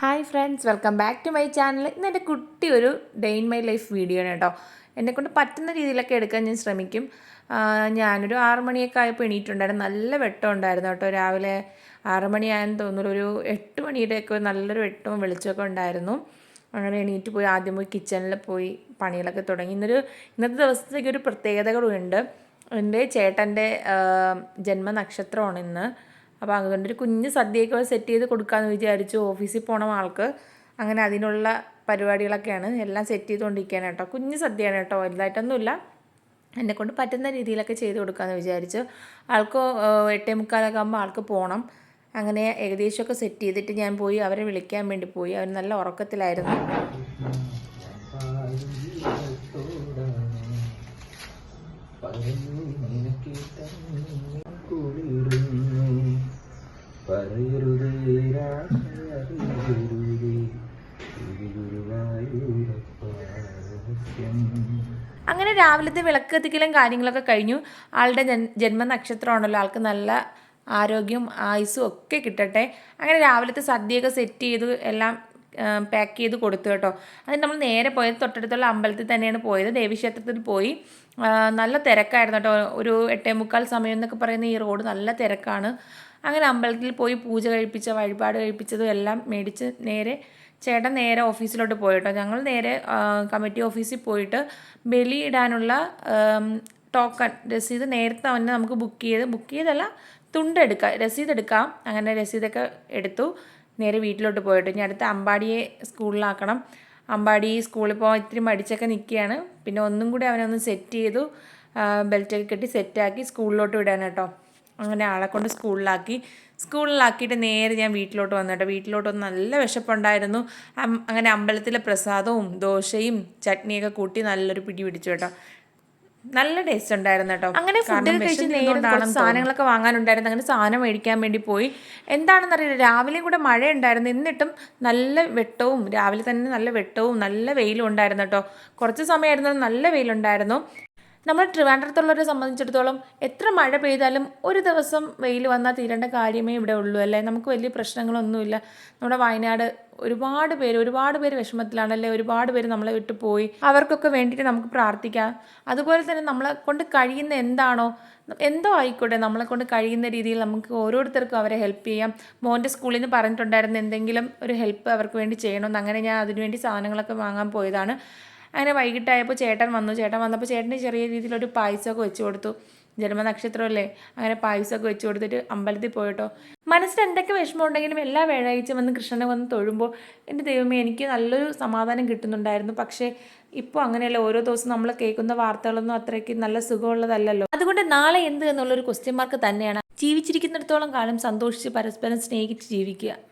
Hi friends welcome back to my channel ഇന്ന് എന്റെ കുട്ടി ഒരു day in my life video ആണ് കേട്ടോ. എന്നെക്കൊണ്ട് പറ്റുന്ന രീതിയിലൊക്കെ എടുക്കാൻ ഞാൻ ശ്രമിക്കും. ഞാനൊരു ആറു മണിയൊക്കെ ആയപ്പോൾ എണീറ്റുണ്ടായിരുന്നു നല്ല വെട്ടം ഉണ്ടായിരുന്നു കേട്ടോ. രാവിലെ ആറു മണിയായെന്ന് തോന്നുന്നു. ഒരു എട്ട് മണിയുടെയൊക്കെ നല്ലൊരു വെട്ടവും വെളിച്ചമൊക്കെ ഉണ്ടായിരുന്നു. അങ്ങനെ എണീറ്റ് പോയി ആദ്യം പോയി കിച്ചണിൽ പോയി പണികളൊക്കെ തുടങ്ങി. ഇന്നൊരു ഇന്നത്തെ ദിവസത്തേക്ക് ഒരു പ്രത്യേകതകളുണ്ട്. എന്റെ ചേട്ടന്റെ ജന്മനക്ഷത്രമാണ് ഇന്ന്. അപ്പോൾ അതുകൊണ്ട് ഒരു കുഞ്ഞ് സദ്യയൊക്കെ സെറ്റ് ചെയ്ത് കൊടുക്കാമെന്ന് വിചാരിച്ചു ഓഫീസിൽ പോണ ആൾക്ക്. അങ്ങനെ അതിനുള്ള പരിപാടികളൊക്കെയാണ് എല്ലാം സെറ്റ് ചെയ്തുകൊണ്ടിരിക്കുകയാണ് കേട്ടോ. കുഞ്ഞ് സദ്യയാണ് കേട്ടോ വലുതായിട്ടൊന്നുമില്ല. എന്നെ കൊണ്ട് പറ്റുന്ന രീതിയിലൊക്കെ ചെയ്ത് കൊടുക്കാമെന്ന് വിചാരിച്ചു. ആൾക്ക് എട്ടേ മുക്കാലൊക്കെ ആകുമ്പോൾ ആൾക്ക് പോകണം അങ്ങനെ ഏകദേശമൊക്കെ സെറ്റ് ചെയ്തിട്ട് ഞാൻ പോയി അവരെ വിളിക്കാൻ വേണ്ടി പോയി. അവർ നല്ല ഉറക്കത്തിലായിരുന്നു. രാജരുതേ അങ്ങനെ രാവിലത്തെ വിളക്ക് കത്തിക്കലും കാര്യങ്ങളൊക്കെ കഴിഞ്ഞു. ആളുടെ ജന്മ നക്ഷത്രമാണല്ലോ ആൾക്ക് നല്ല ആരോഗ്യവും ആയുസ്സും ഒക്കെ കിട്ടട്ടെ. അങ്ങനെ രാവിലത്തെ സദ്യയൊക്കെ സെറ്റ് ചെയ്തു. എല്ലാം പാക്ക് ചെയ്ത് കൊടുത്തു കേട്ടോ. അതിന് നമ്മൾ നേരെ പോയത് തൊട്ടടുത്തുള്ള അമ്പലത്തിൽ തന്നെയാണ് പോയത്. ദേവീക്ഷേത്രത്തിൽ പോയി. നല്ല തിരക്കായിരുന്നു കേട്ടോ. ഒരു എട്ടേ മുക്കാൽ സമയം എന്നൊക്കെ പറയുന്ന ഈ റോഡ് നല്ല തിരക്കാണ്. അങ്ങനെ അമ്പലത്തിൽ പോയി പൂജ കഴിപ്പിച്ച വഴിപാട് കഴിപ്പിച്ചതും എല്ലാം മേടിച്ച് നേരെ ചേട്ടൻ നേരെ ഓഫീസിലോട്ട് പോയിട്ടോ ഞങ്ങൾ നേരെ കമ്മിറ്റി ഓഫീസിൽ പോയിട്ട് ബലിയിടാനുള്ള ടോക്കൺ രസീത് നേരത്തെ തന്നെ നമുക്ക് ബുക്ക് ചെയ്ത് ബുക്ക് ചെയ്തല്ല തുണ്ടെടുക്കാം രസീത് എടുക്കാം അങ്ങനെ രസീതൊക്കെ എടുത്തു. നേരെ വീട്ടിലോട്ട് പോയിട്ട് ഇനി അടുത്ത അമ്പാടിയെ സ്കൂളിലാക്കണം. അമ്പാടി സ്കൂളിൽ പോകാൻ ഇത്തിരി മടിച്ചൊക്കെ നിൽക്കുകയാണ്. പിന്നെ ഒന്നും കൂടി അവനൊന്ന് സെറ്റ് ചെയ്തു. ബെൽറ്റൊക്കെ കെട്ടി സെറ്റാക്കി സ്കൂളിലോട്ട് വിടാൻ കേട്ടോ. അങ്ങനെ ആളെ കൊണ്ട് സ്കൂളിലാക്കി. സ്കൂളിലാക്കിയിട്ട് നേരെ ഞാൻ വീട്ടിലോട്ട് വന്നു കേട്ടോ. വീട്ടിലോട്ട് വന്ന് നല്ല വിശപ്പുണ്ടായിരുന്നു. അങ്ങനെ അമ്പലത്തിലെ പ്രസാദവും ദോശയും ചട്നിയൊക്കെ കൂട്ടി നല്ലൊരു പിടി പിടിച്ചു കേട്ടോ. നല്ല ടേസ്റ്റ് ഉണ്ടായിരുന്നു കേട്ടോ. അങ്ങനെ ഫുഡ് കഴിച്ച് നേരെ കുറച്ച് സാധനങ്ങളൊക്കെ വാങ്ങാനുണ്ടായിരുന്നു. അങ്ങനെ സാധനം മേടിക്കാൻ വേണ്ടി പോയി. എന്താണെന്ന് അറിയില്ല. രാവിലെയും കൂടെ മഴ ഉണ്ടായിരുന്നു എന്നിട്ടും നല്ല വെട്ടവും രാവിലെ തന്നെ നല്ല വെട്ടവും നല്ല വെയിലും ഉണ്ടായിരുന്നു കേട്ടോ. കുറച്ച് സമയമായിരുന്നു നല്ല വെയിലുണ്ടായിരുന്നു. നമ്മൾ ട്രിവാൻഡ്രത്തുള്ളവരെ സംബന്ധിച്ചിടത്തോളം എത്ര മഴ പെയ്താലും ഒരു ദിവസം വെയിൽ വന്നാൽ തീരേണ്ട കാര്യമേ ഇവിടെ ഉള്ളൂ അല്ലേ? നമുക്ക് വലിയ പ്രശ്നങ്ങളൊന്നുമില്ല. നമ്മുടെ വയനാട് ഒരുപാട് പേര് ഒരുപാട് പേര് വിഷമത്തിലാണല്ലേ? ഒരുപാട് പേര് നമ്മളെ വിട്ടു പോയി. അവർക്കൊക്കെ വേണ്ടിയിട്ട് നമുക്ക് പ്രാർത്ഥിക്കാം. അതുപോലെ തന്നെ നമ്മളെ കൊണ്ട് കഴിയുന്ന എന്താണോ എന്തോ ആയിക്കോട്ടെ നമ്മളെ കൊണ്ട് കഴിയുന്ന രീതിയിൽ നമുക്ക് ഓരോരുത്തർക്കും അവരെ ഹെൽപ്പ് ചെയ്യാം. മോന്റെ സ്കൂളിൽ നിന്ന് പറഞ്ഞിട്ടുണ്ടായിരുന്നു എന്തെങ്കിലും ഒരു ഹെൽപ്പ് അവർക്ക് വേണ്ടി ചെയ്യണമെന്ന്. അങ്ങനെ ഞാൻ അതിനുവേണ്ടി സാധനങ്ങളൊക്കെ വാങ്ങാൻ പോയതാണ്. അങ്ങനെ വൈകിട്ടായപ്പോൾ ചേട്ടൻ വന്നു. ചേട്ടൻ വന്നപ്പോൾ ചേട്ടന് ചെറിയ രീതിയിലൊരു പായസമൊക്കെ വെച്ച് കൊടുത്തു. ജന്മനക്ഷത്രമല്ലേ? അങ്ങനെ പായസമൊക്കെ വെച്ച് കൊടുത്തിട്ട് അമ്പലത്തിൽ പോയിട്ടോ. മനസ്സിൽ എന്തൊക്കെ വിഷമം ഉണ്ടെങ്കിലും എല്ലാ വ്യാഴാഴ്ച വന്ന് കൃഷ്ണനെ വന്ന് തൊഴുമ്പോൾ എന്റെ ദൈവമേ എനിക്ക് നല്ലൊരു സമാധാനം കിട്ടുന്നുണ്ടായിരുന്നു. പക്ഷേ ഇപ്പോൾ അങ്ങനെയല്ല. ഓരോ ദിവസം നമ്മൾ കേൾക്കുന്ന വാർത്തകളൊന്നും അത്രയ്ക്ക് നല്ല സുഖമുള്ളതല്ലല്ലോ. അതുകൊണ്ട് നാളെ എന്ത് എന്നുള്ളൊരു ക്വസ്റ്റ്യൻ മാർക്ക് തന്നെയാണ്. ജീവിച്ചിരിക്കുന്നിടത്തോളം കാലം സന്തോഷിച്ച് പരസ്പരം സ്നേഹിച്ച് ജീവിക്കുക.